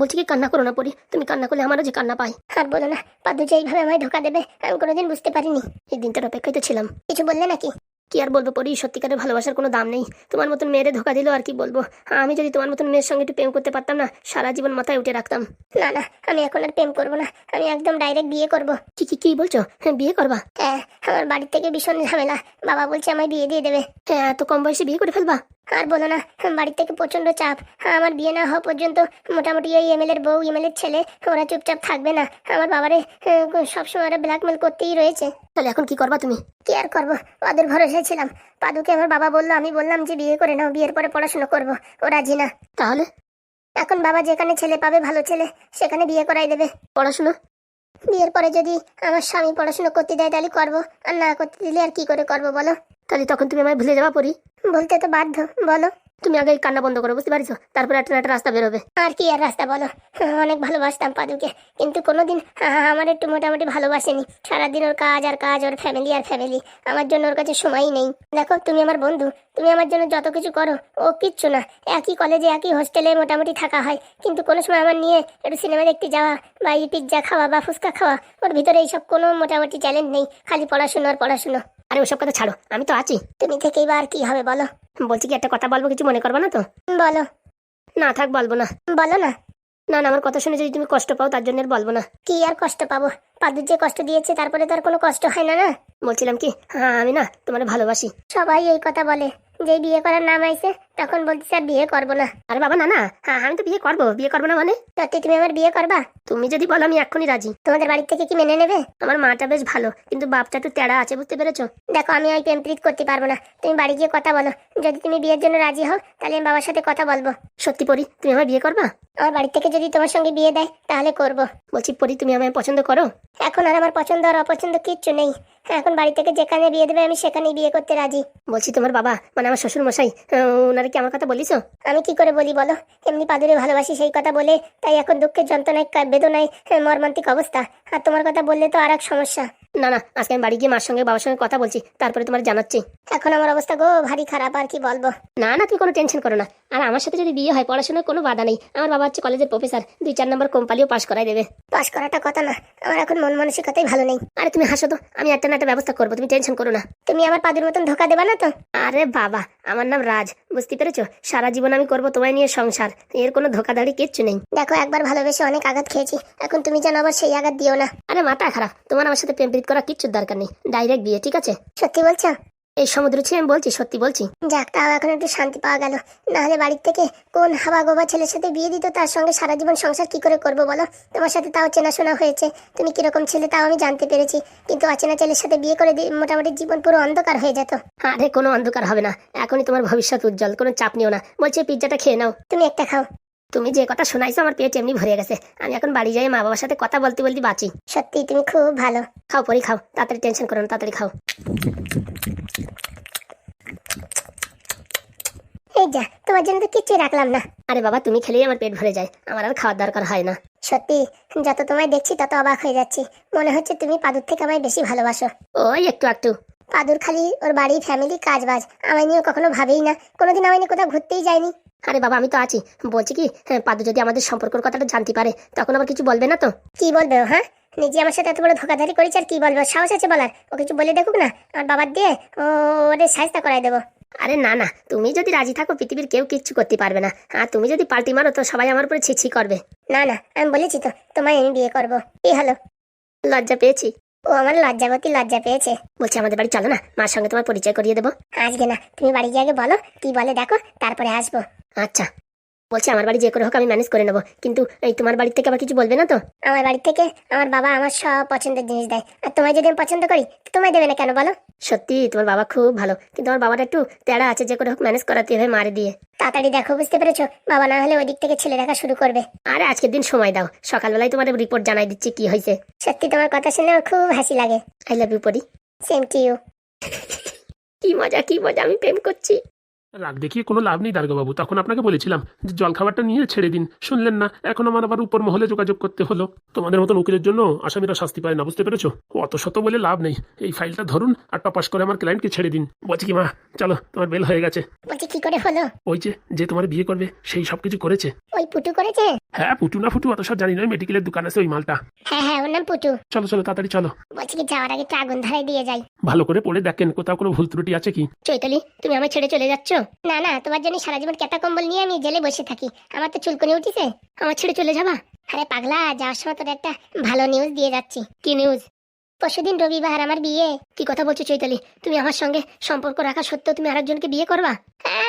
বলছি কি কান্না করো না পরি তুমি কান্না করলে আমারও যে কান্না পাই আর বলো না পাদু যে এইভাবে আমায় ধোকা দেবে আমি কোনোদিন বুঝতে পারিনি। এই দিনটার অপেক্ষায় তো ছিলাম। কিছু বললে নাকি? কি আর বলব পরি সত্যিকারের ভালোবাসার কোনো দাম নেই। তোমার মতন মেয়েরে ধোকা দিল আর কি বলব? আমি যদি তোমার মতন মেয়ের সঙ্গে একটু প্রেম করতে পারতাম না সারা জীবন মাথায় উঠে রাখতাম। না না আমি এখন আর প্রেম করব না আমি একদম ডাইরেক্ট বিয়ে করব। কি কি কি বলছো? হ্যাঁ বিয়ে করবা? হ্যাঁ আমার বাড়ির থেকে ভীষণ ঝামেলা বাবা বলছে আমায় বিয়ে দিয়ে দেবে। হ্যাঁ এত কম বয়সে বিয়ে করে ফেলবা? আর বলো না বাড়ির থেকে প্রচণ্ড চাপ হ্যাঁ, আমার বিয়ে না হওয়া পর্যন্ত মোটামুটি ওই এমএল এর বউ এমএল এর ছেলে ওরা চুপচাপ থাকবে না। আমার বাবারে সবসময় ওরা ব্ল্যাকমেল করতেই রয়েছে। তাহলে এখন কি করবা তুমি? কি আর করব? ওদের ভরসায় ছিলাম পাদুকে আমার বাবা বলল আমি বললাম যে বিয়ে করে নাও বিয়ের পরে পড়াশোনা করব। ও রাজি না। তাহলে? এখন বাবা যেখানে ছেলে পাবে ভালো ছেলে সেখানে বিয়ে করাই দেবে। পড়াশুনো? বিয়ের পরে যদি আমার স্বামী পড়াশুনো করতে দেয় তাহলে করব। আর না করতে দিলে আর কি করে করব বলো? তাহলে তখন তুমি আমায় ভুলে যাওয়া পড়ি বলতে তো বাধ্য বলো। তুমি আগে কান্না বন্ধ করো, বুঝতে পারছ? তারপরে একটা একটা রাস্তা বেরোবে। আর কি আর রাস্তা বলো? অনেক ভালোবাসতাম পাদুকে। কিন্তু কোনোদিন আমার একটু মোটামুটি ভালোবাসেনি। সারাদিন ওর কাজ আর কাজ, ওর ফ্যামিলি আর ফ্যামিলি আমার জন্য ওর কাছে সময়ই নেই। দেখো, তুমি আমার বন্ধু। তুমি আমার জন্য যত কিছু করো, ও কিচ্ছু না। একই কলেজে একই হোস্টেলে মোটামুটি থাকা হয়। কিন্তু কোনো সময় আমার নিয়ে একটু সিনেমা দেখতে যাওয়া বা এই পিৎজা খাওয়া বা ফুচকা খাওয়া, ওর ভিতরে এইসব কোনো মোটামুটি চ্যালেঞ্জ নেই। খালি পড়াশুনো আর পড়াশুনো। আরে ওসব কথা ছাড়ো, আমি তো আছি। তুমি থেকে এবার কি হবে, বলো। বলছি কি একটা কথা বলব, কিছু মনে করব না তো? বলো। না থাক, বলব না। বলো না। না না, আমার কথা শুনে যদি তুমি কষ্ট পাও, তার জন্য আর বলব না। কি আর কষ্ট পাবো? পাদুর যে কষ্ট দিয়েছে, তারপরে তার কোনো কষ্ট হয় না না? বলছিলাম কি হ্যাঁ আমি না তোমার ভালোবাসি। সবাই এই কথা বলে। যে বিয়ে করার নাম আইছে তখন বলতেছে আর বিয়ে করব না। আরে বাবা না না হ্যাঁ আমি তো বিয়ে করব। বিয়ে করব না মানে? সত্যি তুমি আমার বিয়ে করবা? তুমি যদি বলো আমি এক্ষুনি রাজি। তোমাদের বাড়ি থেকে কি মেনে নেবে? আমার মাটা বেশ ভালো কিন্তু বাপটা একটু তেড়া আছে বুঝতে পেরেছ? দেখো আমি ওই প্রেম প্রীত করতে পারব না। তুমি বাড়ি গিয়ে কথা বলো। যদি তুমি বিয়ের জন্য রাজি হও তাহলে আমি বাবার সাথে কথা বলব। সত্যি পরি তুমি আমার বিয়ে করবা? আমার বাড়ি থেকে যদি তোমার সঙ্গে বিয়ে দেয় তাহলে করব। বলছি পরি তুমি আমায় পছন্দ করো? এখন আর আমার পছন্দ আর অপছন্দ কিচ্ছু নেই। হ্যাঁ, এখন বাড়ি থেকে যেখানে বিয়ে দেবে আমি সেখানেই বিয়ে করতে রাজি। বলছি তোমার বাবা মানে আমার শ্বশুর মশাই ওনারা কি আমার কথা বলিস আমি কি করে বলি বলো? এমনি পাদুরে ভালোবাসি সেই কথা বলে, তাই এখন দুঃখের যন্ত্রণায় বেদনায় মর্মান্তিক অবস্থা। আর তোমার কথা বললে তো আর এক সমস্যা। না না আজকে আমি বাড়ি গিয়ে মার সঙ্গে বাবার সঙ্গে কথা বলছি তারপরে তোমার জানাচ্ছি। এখন আমার অবস্থা গো ভারী খারাপ আর কি বলব? না না তুমি কোনো টেনশন করো না। আর আমার সাথে যদি বিয়ে হয় পড়াশোনার কোনো বাধা নেই। আমার বাবা হচ্ছে কলেজের প্রফেসর দুই চার নম্বর কোম্পানিও পাশ করাই দেবে। পাশ করাটা কথা না আমার এখন মন মানসিকতাই ভালো নেই। আরে তুমি হাসো তো আমি একটা না একটা ব্যবস্থা করব তুমি টেনশন করো না। তুমি আমার পাদের মতন ধোকা দেবা না তো? আরে বাবা আমার নাম রাজ বুঝতে পেরেছ? সারা জীবন আমি করব তোমায় নিয়ে সংসার এর কোনো ধোকাধাড়ি কিচ্ছু নেই। দেখো একবার ভালোবেসে অনেক আঘাত খেয়েছি এখন তুমি যেন আবার সেই আঘাত দিও না। আরে মাথা খারাপ তোমার আমার সাথে প্রেম প্রীত করা কিচ্ছু দরকার নেই। ডাইরেক্ট বিয়ে ঠিক আছে? সত্যি বলছো? এই সমুদ্র ছি আমি বলছি সত্যি বলছি। যাক তাও এখন একটু শান্তি পাওয়া গেল। নাহলে বাড়ির থেকে কোন হাবা গোবা ছেলের সাথে বিয়ে দিত তার সঙ্গে সারা জীবন সংসার কি করে করব বলো? তোমার সাথে তাও চেনাশোনা হয়েছে। তুমি কীরকম ছেলে তাও আমি জানতে পেরেছি। কিন্তু অচেনা ছেলের সাথে বিয়ে করে মোটামুটি জীবন পুরো অন্ধকার হয়ে যেত। আরে কোনো অন্ধকার হবে না। এখনই তোমার ভবিষ্যৎ উজ্জ্বল কোনো চাপ নিও না। বলছি এই পিৎজাটা খেয়ে নাও। তুমি একটা খাও। তুমি যে কথা শোনাইছো আমার পেট এমনি ভরে গেছে। আমি এখন বাড়ি যাই মা বাবার সাথে কথা বলতে বলতে বাঁচি। সত্যি তুমি খুব ভালো। খাও পরি খাও। তাড়াতাড়ি টেনশন করো না তাড়াতাড়ি খাও। এই যা তোমার জন্য তো কিচ্ছুই রাখলাম না। আরে বাবা তুমি খেলেই আমার পেট ভরে যায়। আমার আর খাওয়ার দরকার হয় না। সত্যি যত তোমায় দেখছি তত অবাক হয়ে যাচ্ছি। মনে হচ্ছে তুমি পাদুর থেকে আমায় বেশি ভালোবাসো। ওই একটু একটু। পাদুর খালি ওর বাড়ি ফ্যামিলি কাজ বাজ আমায় নিয়ে কখনো ভাবেই না। কোনোদিন আমায় নিয়ে কোথাও ঘুরতেই যায়নি। আরে বাবা আমি তো আছি। বলছি কি হ্যাঁ, পাদু যদি আমাদের সম্পর্কের কথাটা জানতে পারে তখন আবার কিছু বলবে না তো? কি বলবে ও, হ্যাঁ? নিজে আমার সাথে এত বড় ধোকাধারি করেছে আর কি বলবে? সাহস আছে বলার। ও কিছু বলে দেখুক না আমার বাবার দিয়ে ও ওদের সাহায্য করাই দেবো। আরে না না তুমি যদি রাজি থাকো পৃথিবীর কেউ কিচ্ছু করতে পারবে না। আর তুমি যদি পাল্টি মারো তো সবাই আমার উপরে ছিছি করবে। না না আমি বলেছি তো তোমায় আমি বিয়ে করব। কি হলো? লজ্জা পেয়েছি। ও আমার লজ্জাবতী লজ্জা পেয়েছে। বলছি আমাদের বাড়ি চলো না মার সঙ্গে তোমার পরিচয় করিয়ে দেবো। আজকে না তুমি বাড়ি গিয়ে আগে বলো কি বলে দেখো তারপরে আসব। আচ্ছা বলছি আমার বাড়ি যে করে হোক আমি ম্যানেজ করে নেব। কিন্তু এই তোমার বাড়ি থেকে আবার কিছু বলবে না তো? আমার বাড়ি থেকে আমার বাবা আমার সব পছন্দের জিনিস দেয়। আর তোমায় যদি আমি পছন্দ করি তোমায় দেবে না কেন বলো? সত্যি তোমার বাবা খুব ভালো। কিন্তু আমার বাবাটা একটু তেড়া আছে যে করে হোক ম্যানেজ করাতে হবে মারে দিয়ে। তাড়াতাড়ি দেখো বুঝতে পেরেছ? বাবা না হলে ওই দিক থেকে ছেলে দেখা শুরু করবে। আরে আজকের দিন সময় দাও। সকালবেলায় তোমার রিপোর্ট জানাই দিচ্ছি কি হয়েছে। সত্যি তোমার কথা শুনে আমার খুব হাসি লাগে। I love you Pori. Same to you কি মজা কি মজা আমি প্রেম করছি। রাগ দেখিয়ে কোনো লাভ নেই দারোগাবাবু। তখন আপনাকে বলেছিলাম যে জলখাবারটা নিয়ে ছেড়ে দিন। শুনলেন না এখন আমার আবার উপর মহলে যোগাযোগ করতে হলো। তোমাদের মতন উকিলের জন্য আসামিরা শাস্তি পায় না বুঝতে পেরেছ? অত শত বলে লাভ নেই। এই ফাইলটা ধরুন আর টপাস করে আমার ক্লায়েন্টকে ছেড়ে দিন। বলছি কি মা? চলো তোমার বেল হয়ে গেছে। বলছি কি করে হলো? ওই যে যে তোমার বিয়ে করবে সেই সব কিছু করেছে। ওই পুটু করেছে? হ্যাঁ ফুটু না ফুটু অত সব জানি না মেডিকেলের দোকান আছে ওই মালটা। হ্যাঁ হ্যাঁ ওর নাম পুটু। চলো চলো তাড়াতাড়ি চলো। বলছি কি যাওয়ার আগে একটু আগুন দিয়ে যাই। ভালো করে পড়ে দেখেন কোথাও কোনো ভুল ত্রুটি আছে কি? চৈতালি তুমি আমায় ছেড়ে চলে যাচ্ছ? না না, তোমার জন্য সারা জীবন কেতা কম্বল নিয়ে আমি জেলে বসে থাকি। আমার তো চুলকুনি উঠিছে, আমার ছেড়ে চলে যাবা? আরে পাগলা, যাওয়ার সময় তোর একটা ভালো নিউজ দিয়ে যাচ্ছি। কি নিউজ পরশুদিন রবিবার আমার বিয়ে। কি কথা বলছো চৈতালি? তুমি আমার সঙ্গে সম্পর্ক রাখা সত্ত্বেও তুমি আরেকজনকে বিয়ে করবা?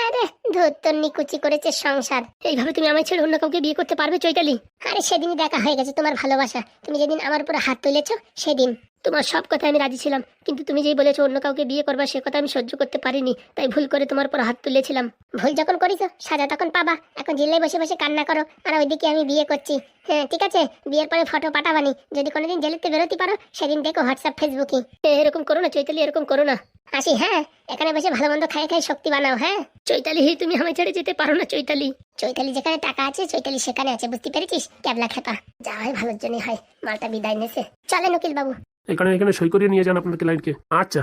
আরে ধুত্তর নিকুচি করেছে সংসার। এইভাবে তুমি আমায় ছেড়ে অন্য কাউকে বিয়ে করতে পারবে চৈতালি? আরে সেদিনই দেখা হয়ে গেছে তোমার ভালোবাসা। তুমি যেদিন আমার উপরে হাত তুলেছো সেদিন। তোমার সব কথা আমি রাজি ছিলাম কিন্তু তুমি যেই বলেছ অন্য কাউকে বিয়ে করবা সে কথা আমি সহ্য করতে পারিনি তাই ভুল করে তোমার উপর হাত তুলেছিলাম। ভুল যখন করিস সাজা তখন পাবা। এখন জেলায় বসে বসে কান্না করো আর ওইদিকে আমি বিয়ে করছি। হ্যাঁ ঠিক আছে বিয়ের পরে ফটো পাঠাবানি। যদি কোনোদিন জেলেতে বেরোতে পারো সেদিন দেখো হোয়াটসঅ্যাপ ফেসবুকে। এরকম করো না চৈতালি এরকম করো না। আসি হ্যাঁ। এখানে বসে ভালো মন্দ খাই খাই শক্তি বানাও হ্যাঁ? চৈতালি, হে, তুমি আমায় ছেড়ে যেতে পারো না, চৈতালি। চৈতালি, যেখানে টাকা আছে, চৈতালি সেখানে আছে, বুঝতে পেরেছিস? ক্যাবলা খেপা। যা হয়, ভালোর জন্যই হয়। মালটা বিদায় নেছে চলে নকিল বাবু। এখানে এখানে সই করে নিয়ে যান আপনার ক্লায়েন্টকে আচ্ছা।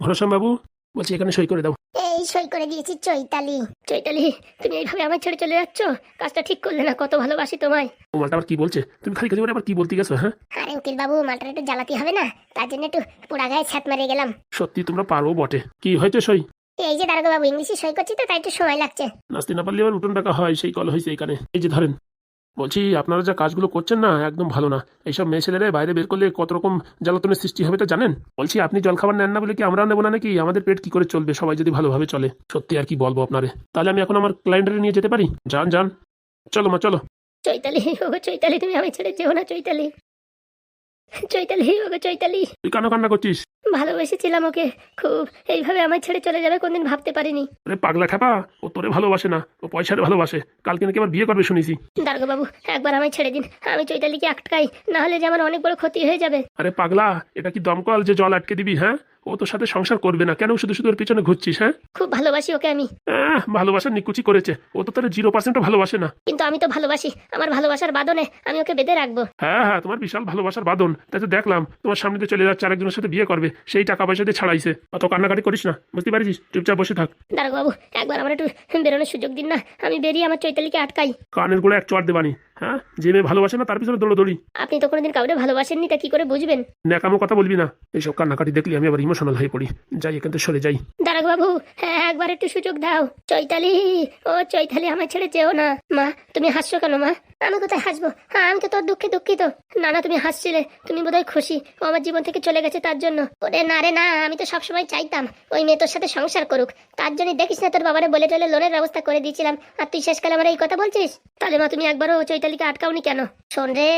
ভরসা বাবু বলছি এখানে সই করে দাও। সই করে দিয়েছি চৈতালি। চৈতালি তুমি এইভাবে আমার ছেড়ে চলে যাচ্ছ? কাজটা ঠিক করলে না কত ভালোবাসি তোমায়। ও মালটা আবার কি বলছে? তুমি খালি খালি আবার কি বলতে গেছো হ্যাঁ? আরে উকিল বাবু মালটা একটু জ্বালাতে হবে না তার জন্য একটু পোড়া গায়ে ছাত মারিয়ে গেলাম। সত্যি তোমরা পারো বটে। কি হয়েছে সই? এই যে দারোগা বাবু ইংলিশে সই করছি তো তাই একটু সময় লাগছে। নাচতে না পারলে আবার উঠোন ডাকা হয় সেই কল হয়েছে এখানে। এই যে ধরেন। বলছি আপনারা যা কাজগুলো করছেন না একদম ভালো না। এইসব মেয়ে ছেলেরা বাইরে বের করলে কত রকম জ্বালাতনের সৃষ্টি হবে তা জানেন? বলছি আপনি জলখাবার নেন না বলে কি আমরা নেব না নাকি? আমাদের পেট কি করে চলবে? সবাই যদি ভালোভাবে চলে। সত্যি আর কি বলব আপনারে। তাহলে আমি এখন আমার ক্লায়েন্টের নিয়ে যেতে পারি? যান যান। চলো মা চলো। চৈতালি চৈতালি তুমি আমি ছেড়ে যেও না চৈতালি। চৈতালি চৈতালি। তুই কান্না কান্না করছিস? ভালোবেসেছিলাম ওকে। খুব এইভাবে আমায় ছেড়ে চলে যাবে কোনদিন ভাবতে পারিনি। আরে পাগলা খাপা ও তোরে ভালোবাসে না। ও পয়সারে ভালোবাসে। কালকে নাকি আবার বিয়ে করবে শুনেছি। দারগো বাবু একবার আমায় ছেড়ে দিন। আমি চৈতালিকে আটকাই না হলে যে আমার অনেক বড় ক্ষতি হয়ে যাবে। আরে পাগলা এটা কি দমকল যে জল আটকে দিবি হ্যাঁ? ও তোর সাথে সংসার করবে না। কেন শুধু শুধু ওর পিছনে ঘুরছিস হ্যাঁ? খুব ভালোবাসি ওকে আমি। আহ, ভালোবাসার নিকুচি করেছে। ও তো তার জিরো পার্সেন্টও ভালোবাসে না। কিন্তু আমি তো ভালোবাসি। আমার ভালোবাসার বাদনে আমি ওকে বেঁধে রাখব। হ্যাঁ হ্যাঁ তোমার বিশাল ভালোবাসার বাদন তাই তো দেখলাম তোমার সামনে দিয়ে চলে যাচ্ছে আরেকজনের সাথে বিয়ে করবে। সেই টাকা পয়সা দিয়ে ছাড়াইছে। অত কান্নাকাটি করিস না বুঝতে পারিস? চুপচাপ বসে থাক। দারোগা বাবু একবার আমার একটু বেরোনোর সুযোগ দিন না। আমি বেরিয়ে আমার চৈতালিকে আটকাই। কানের গোড়া এক চট দেবানি। হ্যাঁ? যে মেয়ে ভালোবাসে না তার পিছনে দৌড়োদৌড়ি। আপনি তো কোনোদিন কাউরে ভালোবাসেননি তা কি করে বুঝবেন? ন্যাকামো কথা বলবি না। এইসব কান্নাকাটি দেখলে আমি আবার ইমোশনাল হয়ে পড়ি। যাই এখান থেকে সরে যাই। দারোগা বাবু হ্যাঁ একবার একটু সুযোগ দাও। চৈতালি ও চৈতালি আমার ছেড়ে চেও না। মা তুমি হাসছো কেন মা? আমি কোথায় হাসবো? হ্যাঁ আমি তো তোর দুঃখে দুঃখিত। না না, তুমি হাসছিলে। তুমি বোধহয় খুশি। ও আমার জীবন থেকে চলে গেছে তার জন্য। ওরে না রে, না, আমি তো সবসময় চাইতাম ওই মেয়ে তোর সাথে সংসার করুক। তার জন্য দেখিস না তোর বাবারে বলে টলে লোনের ব্যবস্থা করে দিয়েছিলাম। আর তুই শেষকালে আমার এই কথা বলছিস? তাহলে মা, তুমি একবারও চৈতালিকে আটকাওনি কেন? শোন রে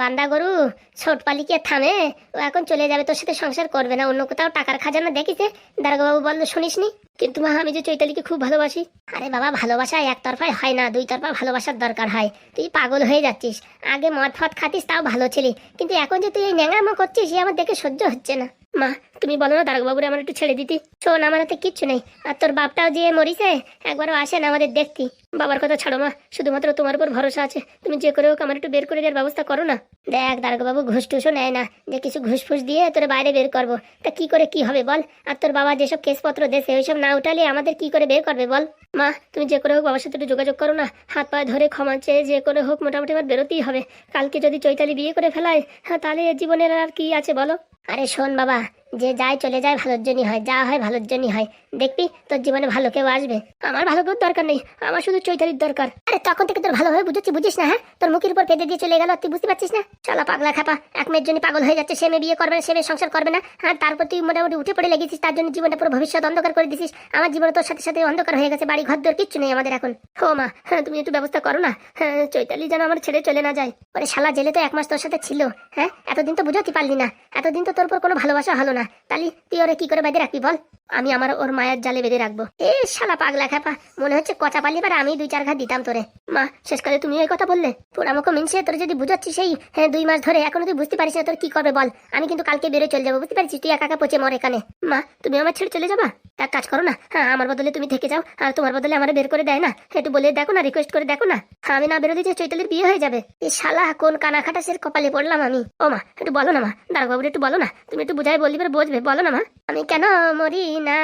বান্দা গরু, ছোট পালিকে থামে। ও এখন চলে যাবে তোর সাথে সংসার করবে না, অন্য কোথাও টাকার খাজানা দেখিছে দারোগাবু বলল, শুনিসনি? কিন্তু মা, আমি যে চৈতালিকে খুব ভালোবাসি, আরে বাবা, ভালোবাসা একতরফায় হয় না দুই তরফা ভালোবাসার দরকার হয়। তুই পাগল হয়ে যাচ্ছিস, আগে মদ ফদ খাতিস, তাও ভালো ছিলি, কিন্তু এখন যে তুই এই ন্যাংরামো করছিস আমার দেখে সহ্য হচ্ছে না। মা, তুমি বলো না দারোগাবুরে আমার একটু ছেড়ে দিতি। শোন, আমার হাতে কিচ্ছু নেই। আর তোর বাপটাও যে মরিছে, একবারও আসেন আমাদের দেখতি। বাবার কথা ছাড়ো মা, শুধুমাত্র তোমার উপর ভরসা আছে। তুমি যে করে হোক আমার একটু বের করে দেওয়ার ব্যবস্থা করো না। দেখ, দারোগাবু ঘুষ টুসও নেয় না। যে কিছু ঘুষ ফুস দিয়ে তোর বাইরে বের করব। তা কি করে কি হবে বল? আর তোর বাবা যেসব কেসপত্র দেশে, ওইসব না উঠালে আমাদের কি করে বের করবে বল? মা, তুমি যে করে হোক বাবার সাথে একটু যোগাযোগ করো না। হাত পা ধরে ক্ষমা চেয়ে যে করে হোক মোটামুটি আমার বেরোতেই হবে। কালকে যদি চৈতালি বিয়ে করে ফেলায় হ্যাঁ তাহলে জীবনের আর কি আছে বলো? আরে শোন বাবা যে যায় চলে যায়, ভালোর জন্যই হয়, যা হয় ভালোর জন্যই হয়। দেখবি, তোর জীবনে ভালো কেউ আসবে। আমার ভালো কেউ দরকার নেই, আমার শুধু চৈতালির দরকার। আরে তখন থেকে তোর ভালোভাবে বুঝেছি, বুঝিস না হ্যাঁ? তোর মুখের উপর পেতে দিয়ে চলে গেল তুই বুঝতে পারছিস না? চলা পাগলা খাপা, এক মেয়ের জন্য পাগল হয়ে যাচ্ছে, সে মেয়ে বিয়ে করবে না, সে মেয়ে সংসার করবে না। হ্যাঁ তারপর তুই মোটামুটি উঠে পড়ে লেগেছিস, তার জন্য জীবনটা পুরো ভবিষ্যৎ অন্ধকার করে দিছিস। আমার জীবনে তোর সাথে সাথে অন্ধকার হয়ে গেছে, বাড়ি ঘর দর কিচ্ছু নেই আমাদের এখন। হো মা হ্যাঁ তুমি একটু ব্যবস্থা করো না। হ্যাঁ চৈতালি যেন আমার ছেড়ে চলে না যায়। ওরে শালা জেলে তো এক মাস তোর সাথে ছিল হ্যাঁ? এতদিন তো বুঝাতে পারলি না। এতদিন তো তোর উপর কোনো ভালোবাসা হলো না। তাহলে তুই ওরে কি করে বাইরে রাখবি বল? আমি আমার ওর মায়ের জালে বেঁধে রাখব। এ শালা পাগলা খাপা মনে হচ্ছে কচা পালি এবার আমি দুই চার ঘা দিতাম তোরে। মা শেষ করে তুমি ওই কথা বললে। পোড়ামুখো মিনসে তোর যদি বুঝাচ্ছি সেই হ্যাঁ দুই মাস ধরে এখনও তুই বুঝতে পারিস না তোর কি করবে বল। আমি কিন্তু কালকে বেরোয় চলে যাব বুঝতে পারছিস তুই একা একা পচে মর এখানে। মা তুমি আমার ছেড়ে চলে যাবা? এক কাজ করো না হ্যাঁ আমার বদলে তুমি থেকে যাও আর তোমার বদলে আমার বের করে দেয় না। একটু বলে দেখো না রিকোয়েস্ট করে দেখো না। হ্যাঁ, আমি না বেরোলে যে চৈতালির বিয়ে হয়ে যাবে। এই শালা কোন কানা খাটা সের কপালে পড়লাম আমি? ও মা একটু বলো না মা দারোগাবুর একটু বলো না। তুমি একটু বুঝাই বললি বুঝবে বলো না মা। আমি কেন মরি? না।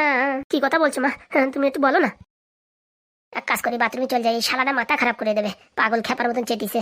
কি কথা বলছো মা? হ্যাঁ, তুমি একটু বলো না। এক কাজ করে বাথরুমে চলে যাই শালাটা মাথা খারাপ করে দেবে পাগল খেপার মতন চেতিছে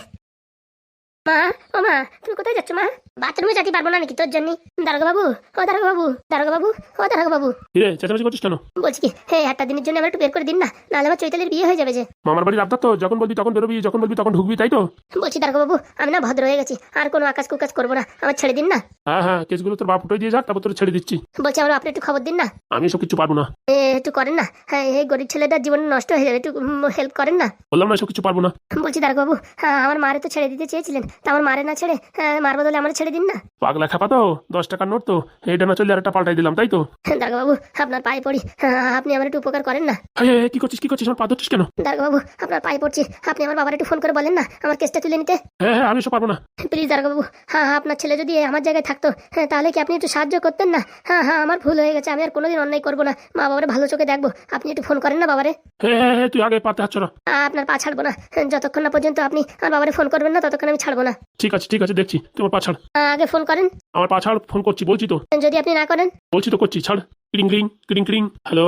মা ও মা তুমি কোথায় যাচ্ছ মা? বাথরুমে যেতে পারব না নাকি তোর জন্য? দারোগা বাবু ও দারোগা বাবু দারোগা বাবু ও দারোগা বাবু কিরে চেঁচামেচি করছিস কেন? বলছি কি হ্যাঁ একটা দিনের জন্য আমার একটু বের করে দিন না নাহলে আমার চৈতালির বিয়ে হয়ে যাবে যে। মামার বাড়ির আবদার তো যখন বলবি তখন বেরোবি যখন বলবি তখন ঢুকবি তাই তো? বলছি দারোগা বাবু আমি না ভদ্র হয়ে গেছি আর কোনো আকাশ কুকাশ করব না আমার ছেড়ে দিন না। হ্যাঁ হ্যাঁ কেসগুলো তোর বাপ উঠে দিয়ে যাক তারপর তোর ছেড়ে দিচ্ছি। বলছি আমার আপনি একটু খবর দিন না। আমি এসব কিছু পারব না। এ, একটু করেন না হ্যাঁ এই গরিব ছেলেটার জীবন নষ্ট হয়ে যাবে একটু হেল্প করেন না। বললাম না এসব কিছু পারব না। বলছি দারোগাবু হ্যাঁ আমার মারে তো ছেড়ে দিতে চেয়েছিলেন তা আমার মারে না ছেড়ে হ্যাঁ, মার বদলে আমার ছেড়ে দিন না। পাগলা খাপা তো দশ টাকার নোট তো এইটা না চলে আর একটা পাল্টাই দিলাম তাই তো? দারোগাবু আপনার পায়ে পড়ি হ্যাঁ, আপনি আমার একটু উপকার করেন না। হ্যাঁ হ্যাঁ, কি করছিস কি করছিস আমার পা ধরছিস কেন? দারোগাবু আপনার পায়ে পড়ছি আপনি আমার বাবার একটু ফোন করে বলেন না আমার কেসটা তুলে নিতে। হ্যাঁ হ্যাঁ আমি এসব পারব না। প্লিজ দারোগাবু হ্যাঁ হ্যাঁ আপনার ছেলে যদি আমার জায়গায় থাকতো হ্যাঁ তাহলে কি আপনি একটু সাহায্য করতেন না? হ্যাঁ হ্যাঁ আমার ভুল হয়ে গেছে আমি আর কোনোদিন অন্যায় করব না। মা বাবারে ভালো চোখে দেখব আপনি একটু ফোন করেন না বাবারে। হ্যাঁ হ্যাঁ হ্যাঁ তুই আগে পাতে চড়া আহ, আপনার পা ছাড়বো না যতক্ষণ না পর্যন্ত আপনি আমার বাবারে ফোন করবেন না ততক্ষণ আমি ছাড়বো না ঠিক আছে ঠিক আছে দেখছি। তোমার পা ছাড়। আগে ফোন করেন। আমার পা ছাড় ফোন করছি বলছি তো। যদি আপনি না করেন। বলছি তো করছি ছাড়। ক্রিং ক্রিং ক্রিং ক্রিং। হ্যালো?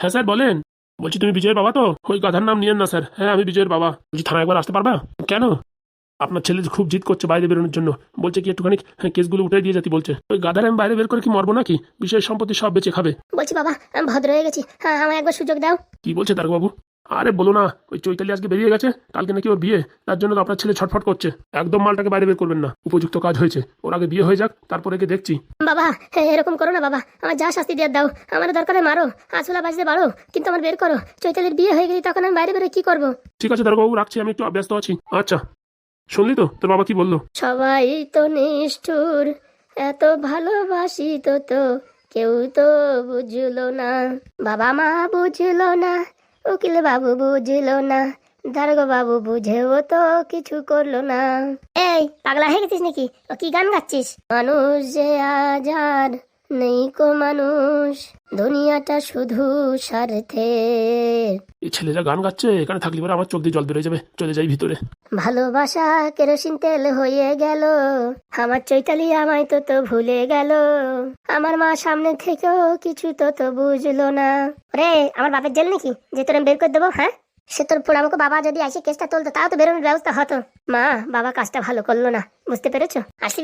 হ্যাঁ স্যার বলেন। বলছি তুমি বিজয়ের বাবা তো? ওই গাধার নাম নিয়েন না স্যার। হ্যাঁ আমি বিজয়ের বাবা। বলছি থানা একবার আসতে পারবা? কেন? আপনার ছেলে খুব জিদ করছে বাইরে বেরোনোর জন্য। বলছে কি একটুখানি হ্যাঁ, কেসগুলো উঠে দিয়ে যেতে বলছে। ওই গাধার আমি বাইরে বের করে কি মরবো নাকি? বিষয় সম্পত্তি সব বেঁচে খাবে। বলছি বাবা আমি ভদ্র হয়ে গেছি। হ্যাঁ আমায় একবার সুযোগ দাও। কি বলছে তার বাবু আরে বলো না ওই চৈতালি আজকে বেরিয়ে গেছে কালকে নাকি ওর বিয়ে তার জন্য তো আপনার ছেলে ছটফট করছে। একদম মালটাকে বাইরে বের করবেন না উপযুক্ত কাজ হয়েছে। ওর আগে বিয়ে হয়ে যাক তারপরে একে দেখছি। বাবা এরকম করো না বাবা আমার যা শাস্তি দিয়ে দাও আমার দরকারে মারো আসলা বাজতে বাড়ো কিন্তু আমার বের করো। চৈতালির বিয়ে হয়ে গেলি তখন আমি বাইরে বেরোয় কি করব? ঠিক আছে দারোগাবু রাখছি আমি একটু ব্যস্ত আছি। আচ্ছা শুনলি তো তোর বাবা কি বলল? সবাই তো নিষ্ঠুর এত ভালোবাসি তো তো কেউ তো বুঝলো না। বাবা মা বুঝলো না উকিল বাবু বুঝলো না দারোগা বাবু বুঝেও তো কিছু করল না। এই পাগলা হয়ে গেছিস নাকি? ও কি গান গাচ্ছিস? মানুষ যে আজ আর নেই কো মানুষ দুনিয়াটা শুধু স্বার্থের। এই ছেলেরা গান গাচ্ছে এখানে থাকলে পরে আমার চোখ দিয়ে জল বেরোয় যাবে। চলে যাই ভিতরে। ভালোবাসা কেরোসিন তেল হয়ে গেল আমার চৈতালি আমায় তো তো ভুলে গেল। আমার মা সামনে থেকেও কিছু তো তো বুঝলো না। রে আমার বাপের জেল নাকি? যে তোর বের করে দেবো হ্যাঁ? সে তোর পোড়ামুখো বাবা যদি আসি, কেসটা তুলতো, তাও তো বেরোনোর ব্যবস্থা হতো। মা, বাবা কাজটা ভালো করল না, বুঝতে পেরেছ?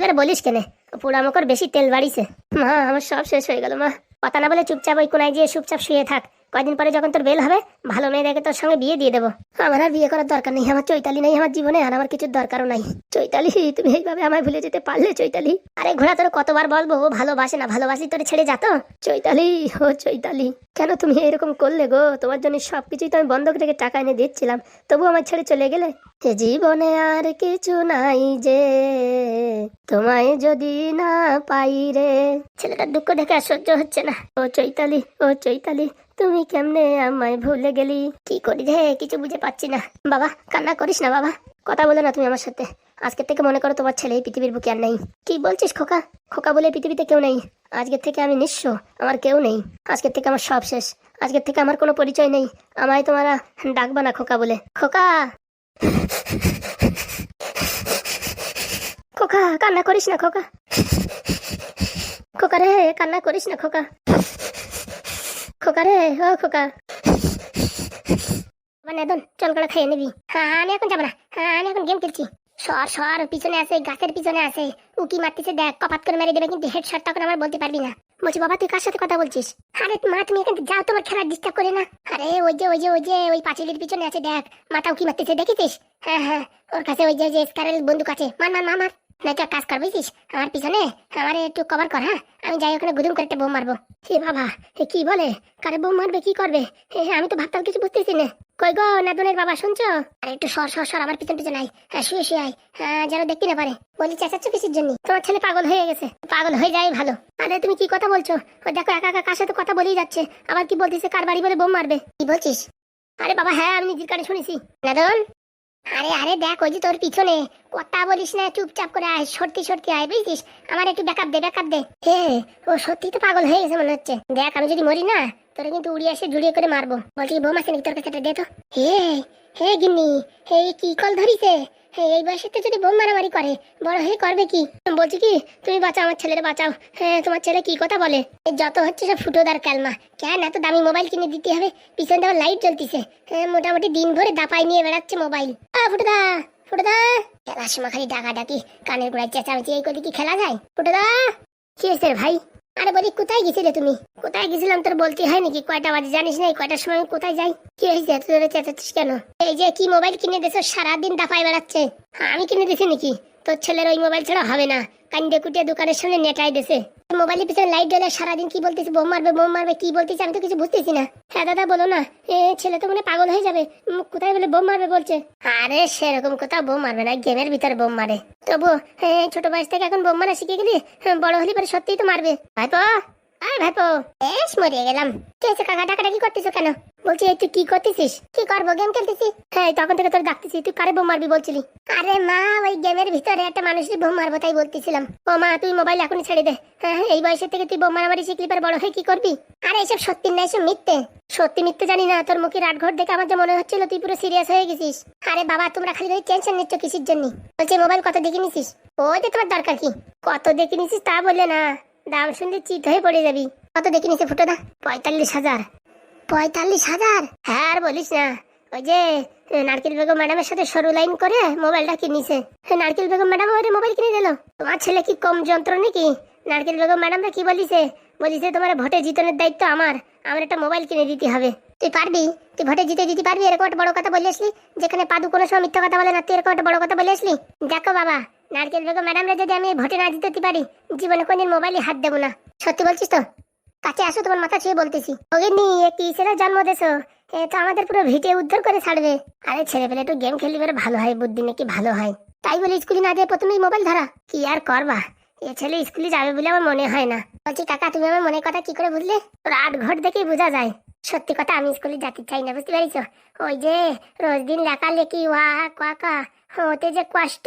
করে বলিস কেনে পোড়ামুখোর বেশি তেল বাড়িছে। মা, আমার সব শেষ হয়ে গেল, মা। কথা না বলে চুপচাপ ওই কোনায় গিয়ে চুপচাপ শুয়ে থাক। কয়দিন পরে যখন তোর বেল হবে, ভালো মেয়ে দেখে তোর সঙ্গে বিয়ে দিয়ে দেবো। আমার আর বিয়ে করার দরকার নেই, আমার চৈতালি নেই আমার জীবনে, আর আমার কিছু দরকারও নাই। চৈতালি, তুমি এইভাবে আমায় ভুলে যেতে পারলে চৈতালি। আরে ঘোড়া, তোর কতবার বলব, ও ভালোবাসে না ভালোবাসি তোরে ছেড়ে যাতো চৈতালি, ও চৈতালি, কেন তুমি এরকম করলে গো? তোমার জন্য সবকিছুই তো আমি বন্ধক রেখে টাকা এনে দিচ্ছিলাম তবু আমার ছেড়ে চলে গেলে? জীবনে আর কিছু নাই যে, তোমায় যদি না পাই রে। ছেলেটার দুঃখ দেখে সহ্য হচ্ছে না। ও চৈতালি ও চৈতালি তুমি কেমনে আমায় ভুলে গেলি? কি করি রে? কিছু বুঝে পাচ্ছি না। বাবা, কান্না করিস না, বাবা। কথা বলো না তুমি আমার সাথে। আজকের থেকে মনে করো তোমার ছেলে এই পৃথিবীর বুকে আর নেই। কি বলছিস, খোকা? খোকা বলে পৃথিবীতে কেউ নেই। আজকের থেকে আমি নিঃস্ব, আমার কেউ নেই। আজকের থেকে আমার সব শেষ। আজকের থেকে আমার কোনো পরিচয় নেই। আমায় তোমরা ডাকবা না, খোকা বলে। খোকা! খোকা, কান্না করিস না, খোকা। খোকা রে, কান্না করিস না, খোকা। খোকা রে ও খোকা। নেদন চল নিবি। হ্যাঁ আমি এখন যাব না। হ্যাঁ আমি এখন গেম খেলছি। সর সর, পিছনে আছে, গাছের পিছনে আছে। উকি মারতেছে, দেখ, কপাত করে মেরে দেবে, কিন্তু হেড শট তখন আমার বলতে পারবি না। বলছি, বাবা, তুই কার সাথে কথা বলছিস? আরে মা, তুমি এখান যাও, তোমার খেলা ডিস্টার্ব করে না। আরে, ওই যে ওই যে ওই যে, ওই পাঁচিলের পিছনে আছে, দেখ। মাথা উকি মারতেছে, দেখেছিস? হ্যাঁ হ্যাঁ ওর কাছে ওই যে যে স্কারেল বন্দুক আছে। মার মার মার। না তো কাজ কর বুঝছিস? আমার পিছনে আমার একটু কভার কর হ্যাঁ? আমি যাই ওখানে গুদুম করে একটা বোম মারবো। হে বাবা কি বলে? কারে বোম মারবে কি করবে? হে হে, আমি তো ভাবতাম কিছু বুঝতেছি না। কই গো নাদনের বাবা শুনছো? আরে একটু সর সর সর আমার পিছন পিছন আয়। হ্যাঁ শুয়ে শুয়ে আয়। হ্যাঁ যেন দেখতে না পারে। বলি চেঁচাচ্ছ কিসের জন্য? তোমার ছেলে পাগল হয়ে গেছে। পাগল হয়ে যায় ভালো। আরে তুমি কি কথা বলছো? দেখো একা একা কার সাথে কথা বলেই যাচ্ছে। আবার কি বলতেছে কার বাড়ি বলে বোম মারবে? কি বলছিস? আরে বাবা হ্যাঁ আমি নিজের কানে শুনেছি। নাদন আরে আরে দেখ, ওই যে তোর পিছনে। কথা বলিস না, চুপচাপ করে আয় সত্যি সত্যি আয়, বুঝছিস? আমার একটু ব্যাকআপ দে ব্যাকআপ দে। হে ও সত্যি তো পাগল হয়ে গেছে মনে হচ্ছে। দেখ, আমি যদি মরি না, তোরে কিন্তু উড়িয়ে এসে ঝুড়িয়ে করে মারবো। বলছি বৌমা নাকি তোর কাছে দে তো হে হে, গিন্নি, হে, কি কল ধরিছে? হে এই বয়সেতে যদি বোম মারামারি করে, বড় হয়ে করবে কি? বলছি কি, তুমি বাঁচাও, আমার ছেলেরে বাঁচাও। হ্যাঁ তোমার ছেলে কি কথা বলে? যত হচ্ছে সব ফুটোদার কালমা কেন এত দামি মোবাইল কিনে দিতে হবে? পিছন দেওয়ার লাইট জ্বলতিছে। হ্যাঁ মোটামুটি দিন ভরে দাপাই নিয়ে বেড়াচ্ছে মোবাইল। আ ফুটোদা ফুটোদা খেলার সময় খালি ডাকা ডাকি কানের গোড়ায় চেঁচামেচি, এই করে কি খেলা যায়? ফুটোদা কি হয়েছে ভাই? আরে বলি কোথায় গেছিলে তুমি? কোথায় গেছিলাম তোর বলতে হয় নাকি কয়টা বাজে জানিস না কয়টার সময় কোথায় যাই? কি হয়েছে? এত জোরে চেঁচাচ্ছিস কেন? এই যে কি মোবাইল কিনে দিয়েছ, সারাদিন দাপাই বেড়াচ্ছে। হ্যাঁ আমি কিনে দিছি নাকি? তোর ছেলের ওই মোবাইল ছাড়া হবে না। কান্দে কুটিয়ে দোকানের সামনে নেটাই দিছে। মোবাইলের পিছনে লাইট জ্বলে সারাদিন কি বলতেছে বোম মারবে বোম মারবে কি বলতেছে আমি তো কিছু বুঝতেছি না। হ্যাঁ দাদা বলো না এ ছেলে তো মানে পাগল হয়ে যাবে। কোথায় বলে বোম মারবে বলছে? আরে সেরকম কোথাও বোম মারবে না গেমের ভিতরে বোম মারে। তবু হ্যাঁ ছোট বয়স থেকে এখন বোম মারা শিখে গেলি হ্যাঁ, বড় হলে পরে সত্যিই তো মারবে। ভাইপো আয় ভাইপো। বেশ মরিয়ে গেলাম। কি কাকা টাকাটা কি করতেছো কেন? বলছি এই তুই কি করতেছিস? কি করব? গেম খেলতেছি? হ্যাঁ তখন থেকে তোর ডাকতেছি তুই কারে বোম মারবি বলছিলি? আরে মা ওই গেমের ভিতরে একটা মানুষের বোম মারবো তাই বলতেছিলাম। ও মা তুই মোবাইল এখনই ছেড়ে দে। হ্যাঁ হ্যাঁ, এই বয়সের থেকে তুই বোম মারামারি শিখলি পর বড় হয়ে কি করবি? আরে এসব সত্যি না এসব মিথ্যে। সত্যি মিথ্যে জানি না তোর মুখের আট ঘর দেখে আমার যে মনে হচ্ছিল তুই পুরো সিরিয়াস হয়ে গেছিস। আরে বাবা তোমরা খালি খালি টেনশন নিচ্ছ কিসের জন্য? বলছি মোবাইল কত দেখে নিছিস? ওই যে তোমার দরকার কি? কত দেখে নিছিস তা বললে না। দাম শুনলে চিত হয়ে পড়ে যাবি। কত দেখে নিছে ফুটো দা পঁয়তাল্লিশ হাজার। পঁয়তাল্লিশ হাজার? হ্যাঁ আর বলিস না। ওই যে নারকেল বেগম ম্যাডামের সাথে সরু লাইন করে মোবাইলটা কিনেছে। নারকেল বেগম ম্যাডাম ওরে মোবাইল কিনে দিল। তোমার ছেলে কি কম যন্ত্র নাকি? নারকেল বেগম ম্যাডামরা কি বলিছে? বলিছে, তোমার ভোটে জিতনের দায়িত্ব আমার। আমার একটা মোবাইল কিনে দিতে হবে। তুই পারবি? তুই ভোটে জিতে দিতে পারবি? এরকম একটা বড় কথা বলে আসলি, যেখানে পাদু কোনো সময় মিথ্যা কথা বলে না। তুই এরকম একটা বড় কথা বলে আসলি? দেখো বাবা, নারকেল বেগম ম্যাডামরা যদি আমি ভোটে না জিতে পারি, জীবনে কোনদিন মোবাইলে হাত দেবো না। সত্যি বলছিস তো? কাছে আসো, তোমার মাথা ছুঁয়ে বলতেছি। ওগিনি এ কি ছেলে জন্ম দেছো? এ তো আমাদের পুরো ভিটে উদ্ধার করে ছাড়বে। আরে ছেলে পেলে একটু গেম খেলি বেড়ে ভালো হয়, বুদ্ধি নাকি ভালো হয়। তাই বলে স্কুলে না দিয়ে প্রথমেই মোবাইল ধরা। কি আর করবা? এ ছেলে স্কুলে যাবে বলে আমার মনে হয় না। বলছি, কাকা, তুমি আমার মনের কথা কি করে বুঝলে? তোর আট ঘট দেখেই বোঝা যায়। সত্যি কথা, আমি স্কুলে যেতে চাই না, বুঝতে পারিস ওই যে, রোজ দিন লেখা লেখি, ওয়া কাকা ওতে যে কষ্ট,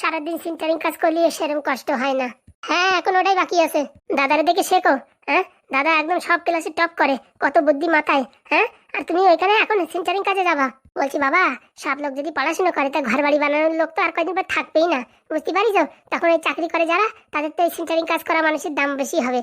সারাদিন সিন্টারিং কাজ করলে সেরকম কষ্ট হয় না। হ্যাঁ এখন ওটাই বাকি আছে। দাদারে দেখে শেখো। হ্যাঁ? দাদা একদম সব ক্লাসে টপ করে, কত বুদ্ধি মাথায় হ্যাঁ? আর তুমি ওইখানে এখন সেন্টারিং কাজে যাবা। বলছি, বাবা, সব লোক যদি পড়াশোনা করে, তা ঘর বাড়ি বানানোর লোক তো আর কয়দিন পর থাকবেই না। বুঝতে পারিস তখন এই চাকরি করে যারা, তাদের তো এই সেন্টারিং কাজ করা মানুষের দাম বেশি হবে।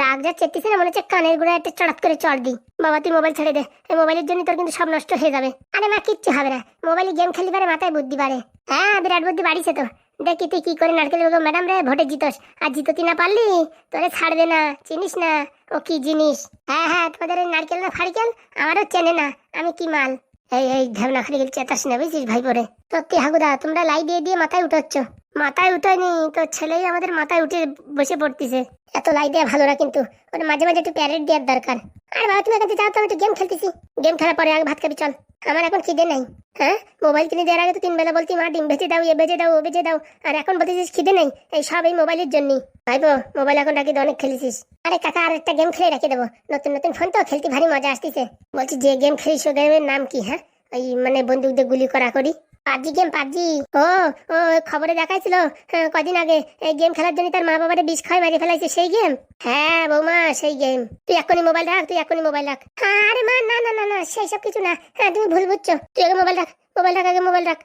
রাগ যা চেতিছে না, মনে হচ্ছে কানের গুঁড়া একটা চড়াত করে চড় দি বাবা, তুই মোবাইল ছেড়ে দে। এই মোবাইলের জন্য তোর কিন্তু সব নষ্ট হয়ে যাবে। আরে মা, কিচ্ছু হবে না। মোবাইলে গেম খেলি পারে, মাথায় বুদ্ধি বাড়ে। হ্যাঁ বিরাট বুদ্ধি বাড়িছে তো। দেখি তুই কি করে নারকেল বেগম ম্যাডাম রে, ভোটে জিতস। আর জিততি না পারলি, তোরে ছাড়বে না, চিনিস না, ও কি জিনিস? হ্যাঁ হ্যাঁ তোদের নারকেল না ফাড়িকেল আমারও চেনে না, আমি কি মাল? এই এই ঢেবনা খালি গেল চেতাস না বুঝছিস ভাই পরে সত্যি হাগুদা, তোমরা লাই দিয়ে দিয়ে মাথায় উঠোচ্ছ। মাথায় উঠোয়নি, তো ছেলেই আমাদের মাথায় উঠে বসে পড়তেছে। এত লাই দেওয়া ভালো না কিন্তু, ওর মাঝে মাঝে একটু প্যারেড দেওয়ার দরকার। আর বাবা, তুমি এখান যাও তো, আমি একটু গেম খেলতেছি। গেম খেলার পরে আগে ভাত খাবি, চল। আমার এখন খিদে নাই। হ্যাঁ? মোবাইল কিনে দেওয়ার আগে তো তিন বেলা বলতি, মা, ডিম ভেজে দাও, এ ভেজে দাও, ও ভেজে দাও। আর এখন বলতেছিস, খিদে নেই? এই সব এই মোবাইলের জন্যই। ভাইবো মোবাইল এখন রাখি অনেক খেলেছিস। আরে কাকা, আর একটা গেম খেলে রেখে দেবো। নতুন নতুন ফোন তো, খেলতে ভারী মজা আসতেছে। বলছি, যে গেম খেলিস ও গেমের নাম কি হ্যাঁ? ওই মানে বন্দুক দিয়ে গুলি করা করি। PUBG game PUBG. ও ও খবরে দেখাইছিল হ্যাঁ, কদিন আগে এই গেম খেলার জন্য তার মা বাবারে বিষ খায় মারি ফেলাইছে সেই গেম হ্যাঁ বৌমা সেই গেম তুই এখনই মোবাইল রাখ তুই এখনই মোবাইল রাখ। আরে মা না না না না সেই সব কিছু না। হ্যাঁ তুমি ভুল বুঝছ। তুই আগে মোবাইল রাখ মোবাইল রাখ আগে মোবাইল রাখ।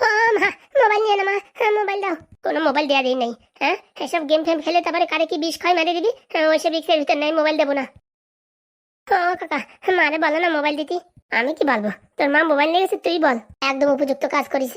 ও মা মোবাইল নিয়ে না মা। হ্যাঁ মোবাইল দাও। কোনো মোবাইল দেওয়া দিই নাই হ্যাঁ? এসব গেম ফেম খেলে তারপরে কারে কি বিষ খায় মারি দিবি? হ্যাঁ ওইসব রিক্সের ভিতর নাই মোবাইল দেবো না। ও কাকা মারে বলো না মোবাইল দিতি। আমি কি বলব? তোর মা মোবাইল নিয়ে গেছে, তুই বল। একদম উপযুক্ত কাজ করিস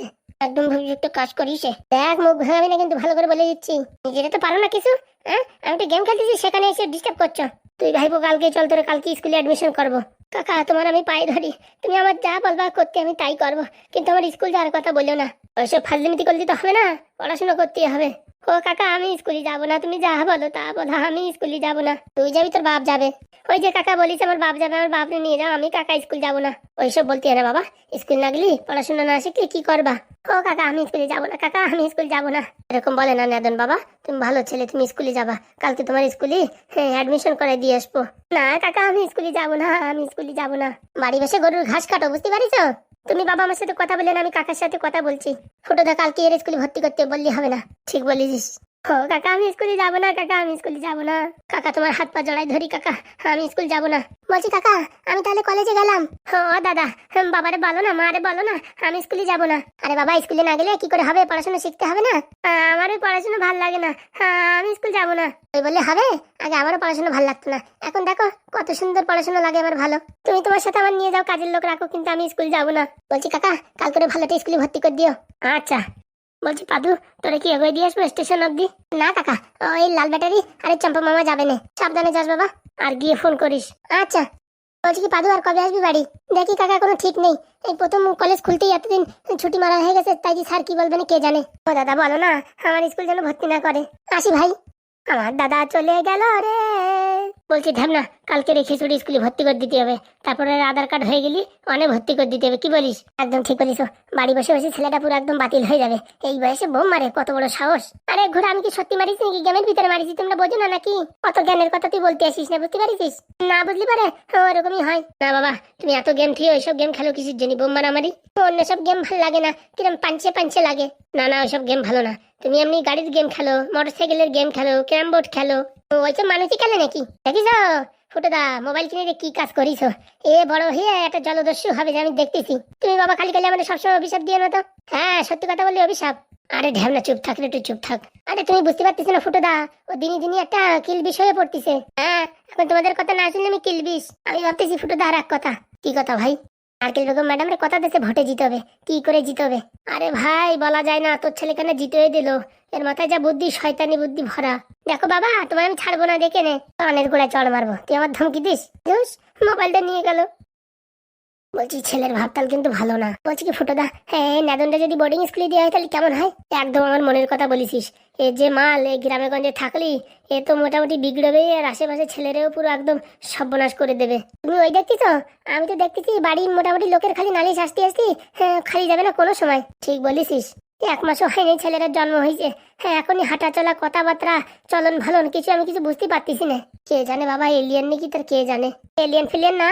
একদম উপযুক্ত কাজ করিস দেখ, মুখ ভাঙাবি না কিন্তু ভালো করে বলে দিচ্ছি। নিজেরা তো পারো না কিছু হ্যাঁ? আমি তো গেম খেলতেছি, সেখানে এসে ডিস্টার্ব করছ। তুই ভাইবো কালকে চল তোর, কালকে স্কুলে অ্যাডমিশন করব। কাকা, তোমার আমি পায়ে ধরি। তুমি আমার যা বলবা করতে আমি তাই করব। কিন্তু আমার স্কুল যাওয়ার কথা বলল না। ওইসব ফাজলিমিতি করলে তো হবে না। পড়াশোনা করতে হবে। ও কাকা, আমি স্কুলে যাব না। তুমি যা বলো, তা বলো, আমি স্কুলে যাব না। তুই যাবি, তোর বাপ যাবে। ওই যে কাকা বলিস আমার বাপ যাবে, আমার বাপরে নিয়ে যাও, আমি কাকা স্কুল যাব না। ওইসব বলতে না বাবা, স্কুল না গেলি পড়াশোনা না শিখলে কি করবা? ও কাকা, আমি স্কুলে যাব না, কাকা, আমি স্কুল যাব না। এরকম বলে না নেদন বাবা, তুমি ভালো ছেলে, তুমি স্কুলে যাবা। কালকে তোমার স্কুলে হ্যাঁ অ্যাডমিশন করে দিয়ে আসব। না কাকা, আমি স্কুলে যাব না, আমি স্কুলে যাব না। বাড়ি বসে গরুর ঘাস কাটো বুঝতে পারিস? তুমি বাবা আমার সাথে কথা বললেন আমি কাকার সাথে কথা বলছি। ফটোটা কালকে এর স্কুলে ভর্তি করতে বললি হবে না। ঠিক বলেছিস। কাকা আমি স্কুলে যাব না কাকা আমি স্কুলে না। কাকা তোমার হাত পা জড়াই ধরি কাকা আমি স্কুল না। বলছি কাকা আমি তাহলে কলেজে গেলাম। ও দাদা বাবারে বলো না মারে বলো না আমি স্কুলে না। আরে বাবা স্কুলে না গেলে কি করে হবে? পড়াশোনা শিখতে হবে না? আহ, আমার ওই পড়াশোনা ভালো লাগে না। আমি স্কুল যাব না। ওই বললে হবে আগে আমারও পড়াশোনা ভালো লাগতো না। এখন দেখো কত সুন্দর পড়াশোনা লাগে আমার ভালো। তুমি তোমার সাথে আমার নিয়ে যাও কাজের লোক রাখো কিন্তু আমি স্কুল যাব না। বলছি কাকা কাল করে ভালোটা স্কুলে ভর্তি করে দিও। আচ্ছা। বলছি, পাদু, তোরা কি এগোয় দিয়ে আসব? স্টেশন অব্দি না, কাকা, ওই লাল ব্যাটারি আরে চম্পা মামা যাবে না। সাবধানে যাস বাবা, আর গিয়ে ফোন করিস। আচ্ছা বলছি কি, পাদু, আর কবে আসবি বাড়ি? দেখি, কাকা, কোনো ঠিক নেই। এই প্রথম কলেজ খুলতেই এতদিন ছুটি মারা হয়ে গেছে, তাই যে স্যার কি বলবেন কে জানে? ও দাদা, বলো না, আমার স্কুল যেন ভর্তি না করে। আসি ভাই। আমার দাদা চলে গেল রে। বলছি ঢ্যামনা কালকে রেখে চুরি স্কুলে ভর্তি করে দিতে হবে। তারপরে আধার কার্ড হয়ে গেলি অনেক ভর্তি করে দিতে হবে। কি বলিস? একদম ঠিক বলিস বাড়ি বসে বসে ছেলেটা পুরো একদম বাতিল হয়ে যাবে। এই বয়সে বোম মারে, কত বড় সাহস। আরে ঘুরে আমি কি সত্যি মারিস নাকি? গেমের ভিতরে মারিছি তোমরা বোঝো না নাকি? কত জ্ঞানের কথা তুই বলতে আসিস না, বুঝতে পারিস? না বুঝলি পারে ওরকমই হয়। না বাবা, তুমি এত গেম থেকে ওইসব গেম খেলো কিসের জন্য? বোম মারামারি? অন্য সব গেম ভালো লাগে না, কিরম পাঞ্চে পাঞ্চে লাগে? না না, ওইসব গেম ভালো না। তুমি এমনি গাড়ির গেম খেলো, মোটরসাইকেলের গেম খেলো, ক্যারাম বোর্ড খেলো নাকি? দেখিস ফুটোদা, মোবাইল কিনে কি কাজ করিস? এ বড় হয়ে একটা জলদস্যু হবে আমি দেখতেছি। তুমি বাবা, খালি খালি আমাদের সবসময় অভিশাপ দিয়ে না তো? হ্যাঁ সত্যি কথা বললে, অভিশাপ। আরে ঢ্যামনা চুপ থাকলে একটু চুপ থাক। আরে তুমি বুঝতে পারতেছ না, ফুটোদা, ও দিনই দিনই একটা কিল বিষয়ে পড়তিছে। হ্যাঁ এখন তোমাদের কথা না শুনলে আমি কিলবিস আমি ভাবতেছি ফুটোদা আর এক কথা। কি কথা ভাই? নারকেল বেগম ম্যাডাম রে কথা দেশে ভোটে জিতে হবে কি করে জিতে হবে আরে ভাই, বলা যায় না, তোর ছেলে কেন জিতে দিল? এর মাথায় যা বুদ্ধি, শয়তানি বুদ্ধি ভরা। দেখো বাবা তোমার আমি ছাড়বো না, দেখে নে। অনেক গোড়ায় চড় মারবো। তুই আমার ধমকি দিস? মোবাইলটা নিয়ে গেল। বলছি ছেলের ভাবতাল কিন্তু ভালো না। বলছি কি ফুটোদা হ্যাঁ নাদনটা যদি বোর্ডিং স্কুলে দেওয়া হয় তাহলে কেমন হয়? একদম আমার মনের কথা বলিসিস এ যে মাল এই গ্রামে গঞ্জে থাকলি এ তো মোটামুটি বিগড়বে আর আশেপাশে ছেলেরাও পুরো একদম সর্বনাশ করে দেবে। তুমি ওই দেখতেছ আমি তো দেখতেছি বাড়ির মোটামুটি লোকের খালি নালিশ আসতে আসতে হ্যাঁ, খালি যাবে না কোনো সময়। ঠিক বলিসিস এক মাসও হয়নি ছেলেরা জন্ম হয়েছে। হ্যাঁ এখনই হাঁটা চলা কথাবার্তা, চলন ভালন, কিছু আমি কিছু বুঝতে পারতেছি না। কে জানে বাবা এলিয়েন নাকি তোর কে জানে? এলিয়েন ফিলিয়েন না,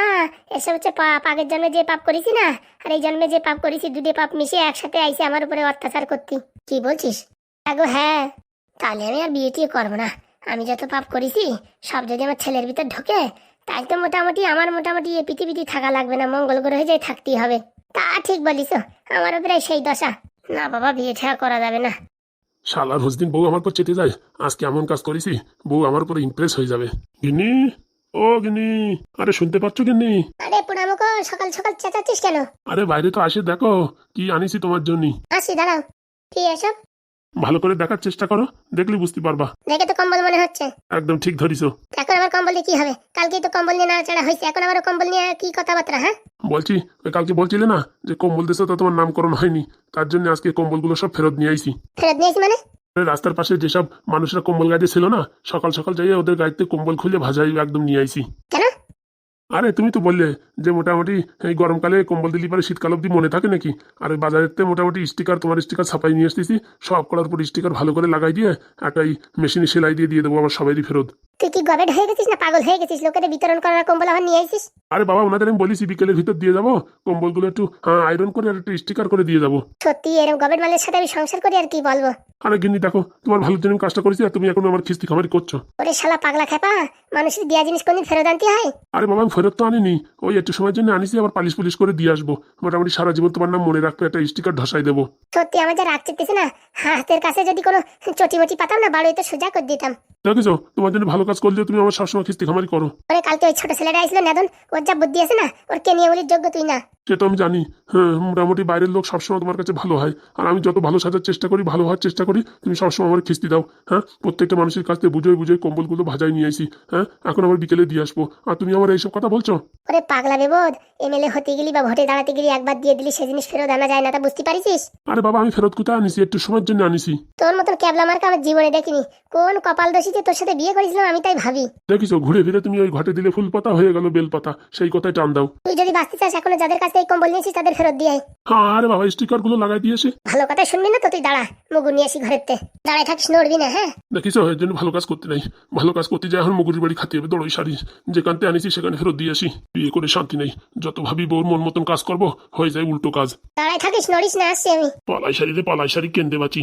এসব হচ্ছে পাপ আগের জন্মে যে পাপ করেছি না, আর এই জন্মে যে পাপ করেছি, দুটো পাপ মিশে একসাথে আইসে আমার উপরে অত্যাচার করতি। কি বলছিস? আগো হ্যাঁ তাহলে আমি আর বিয়ে করব না। আমি যত পাপ করেছি, সব যদি আমার ছেলের ভিতর ঢোকে, তাই তো মোটামুটি আমার মোটামুটি এ পৃথিবীতে থাকা লাগবে না, মঙ্গল গ্রহে যাই থাকতেই হবে। তা ঠিক বলিস, আমারও প্রায় সেই দশা। না বাবা বিয়ে ঠেয়া করা যাবে না। শালা রোজ দিন বউ আমার পর চেটে যায়। আজকে এমন কাজ করেছি বউ আমার উপরে ইমপ্রেস হয়ে যাবে। গিন্নি ও গিন্নি আরে শুনতে পাচ্ছ গিন্নি? আরে পুনামুখো সকাল সকাল চেঁচাচ্ছিস কেন? আরে বাইরে তো আসে দেখো কি আনিছি তোমার জন্য আসি দাঁড়াও। কি এসব ভালো করে দেখার চেষ্টা করো দেখলে বুঝতে পারবা। দেখে তো কম্বল মনে হচ্ছে। একদম ঠিক ধরিছো। এখন আবার কম্বল দিয়ে কি হবে? কালকেই তো কম্বল নিয়ে নাড়াচাড়া হয়েছে এখন আবার কম্বল নিয়ে কি কথাবার্তা হ্যাঁ? বলছি ওই কালকে বলছিলে না যে কম্বল দেশে তো তোমার নামকরণ হয়নি তার জন্য আজকে কম্বলগুলো সব ফেরত নিয়ে আইছি। ফেরত নিয়েছি মানে? রাস্তার পাশে যেসব মানুষরা কম্বল গাড়ি ছিল না সকাল সকাল যাইয়ে ওদের গাড়িতে কম্বল খুলে ভাজাই একদম নিয়ে আইছি। কেন? আরে, তুমি তো বললে যে মোটামুটি এই গরমকালে কম্বল দিলি পারে শীতকাল অব্দি মনে থাকে নাকি? আর ওই বাজারেতে মোটামুটি স্টিকার তোমার স্টিকার ছাপাই নিয়ে আসতেছি। সব করার পর স্টিকার ভালো করে লাগাই দিয়ে একটা মেশিনে সেলাই দিয়ে দিয়ে দেবো আমার সবাইরই ফেরত। তুই কি গবেট হয়ে গেছিস না পাগল হয়ে গেছিস? লোকের বিতরণ করার কম্বল আবার নিয়ে আইছিস আরে বাবা ওনাদের আমি বলেছি বিকেলের ভিতর দিয়ে যাব। কম্বলগুলো একটু হ্যাঁ আয়রন করে আর একটু স্টিকার করে দিয়ে যাব। সত্যি এরকম গবেট মালের সাথে আমি সংসার করি আর কি বলব? আরে গিন্নি দেখো তোমার ভালোর জন্য কাজটা করেছি আর তুমি এখন আমার খিস্তি খামারি করছ। ওরে শালা পাগলা খেপা মানুষের দেয়া জিনিস কোনদিন ফেরত আনতে হয়? আরে বাবা আমি ফেরত তো আনিনি। ওই একটু সময়ের জন্য আনিছি আবার পালিশ পুলিশ করে দিয়ে আসব। মোটামুটি সারা জীবন তোমার নাম মনে রাখবে একটা স্টিকার ধসাই দেবো। সত্যি আমার যা রাগ চেপতেছে না হাতের কাছে যদি কোনো চটিমটি পাতাম না বাড়িতে সোজা করে দিতাম। দেখেছ? তোমার জন্য ভালো কাজ করলে তুমি আমার সবসময় খিস্তি খামারি করো। আরে কালকে ওই ছোট ছেলেটা আইছিল নেদন? ওর যা বুদ্ধি আছে না, ওর কে নিয়ে বলির যোগ্য তুই না। সে তো আমি জানি। হ্যাঁ মোটামুটি বাইরের লোক সবসময় তোমার কাছে ভালো হয়। আর আমি যত ভালো সাজার চেষ্টা করি ভালো হওয়ার চেষ্টা করি তুমি সবসময় আমার খিস্তি দাও। হ্যাঁ প্রত্যেকটা মানুষের কাছ থেকে বুঝোই বুঝোই কম্বলগুলো ভাজাই নিয়ে আসি। হ্যাঁ এখন আমার বিকেলে দিয়ে আসব। আর তুমি আমার এইসব কথা বলছো? ওরে পাগলা বেবোধ এমএলএ হতে গেলি বা ভোটে দাঁড়াতে গেলি একবার দিয়ে দিলি সে জিনিস ফেরত আনা যায় না তা বুঝতে পারিস আরে বাবা আমি ফেরত কোথায় আনিছি? একটু সময়ের জন্য আনিছি। তোর মতন ক্যাবলা মার্কা আমার জীবনে দেখিনি। কোন কপাল দোষীতে তোর সাথে বিয়ে করেছিলাম আমি তাই ভাবি। দেখিছো ঘুরে ফিরে তুমি ওই ঘাটে দিলে ফুল পাতা হয়ে গেল বেল পাতা সেই কথাই টান দাও। তুই যদি বাঁচতে চাস এখনও যাদের কাছে এই কম্বল নিয়েছিস তাদের ফেরত দিয়ে আরে বাবা স্টিকারগুলো লাগাই দিয়েছে? ভালো কথা শুনবি না তো তুই দাঁড়া মুগু নিয়ে আসি ঘরেতে দাঁড়ায় থাকিস নড়বি না হ্যাঁ? দেখিস এর জন্য ভালো কাজ করতে নাই। ভালো কাজ করতে যাই এখন মুগুরির বাড়ি খাতে হবে দড়ই শাড়ি। যেখানতে আনিছি সেখানে ফেরত দিয়ে আসি। বিয়ে করে শান্তি নেই। যত ভাবি বউর মন মতন কাজ করব হয়ে যায় উল্টো কাজ। দাঁড়ায় থাকিস নড়িস না আসছি আমি। পালাই শাড়ি রে পালাই শাড়ি কেন্দে বাঁচি।